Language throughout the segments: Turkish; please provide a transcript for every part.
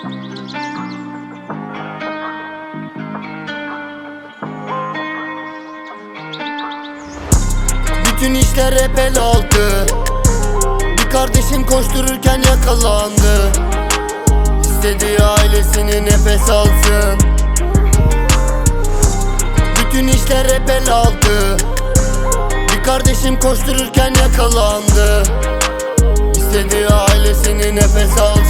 Bütün işler hep el Bir kardeşim koştururken yakalandı. İstediği ailesini nefes alsın. Bütün işler hep el Bir kardeşim koştururken yakalandı. İstediği ailesini nefes alsın.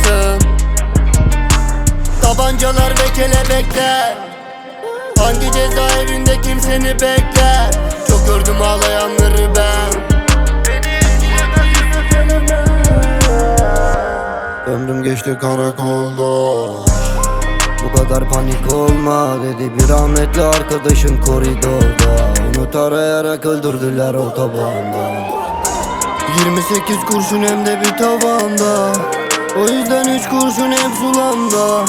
Tabancalar ve kelebekler. Hangi cezaevinde kim seni bekler? Çok gördüm ağlayanları ben. Ömrüm geçti karakolda. Bu kadar panik olma dedi bir rahmetli arkadaşım koridorda. Unut arayarak öldürdüler otobanda 28 kurşun hem de bir tavanda. O yüzden 3 kurşun hep sulamda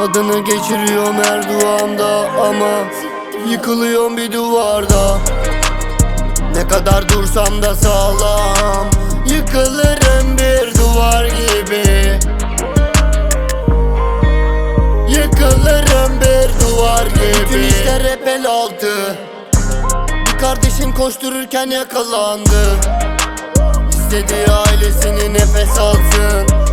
Adını geçiriyorum her duamda Ama yıkılıyorum bir duvarda. Ne kadar dursam da sağlam Yıkılırım bir duvar gibi. Yıkılırım bir duvar gibi. Bütün işler hep el altı. Bir kardeşim koştururken yakalandı. İstediği ailesini nefes alsın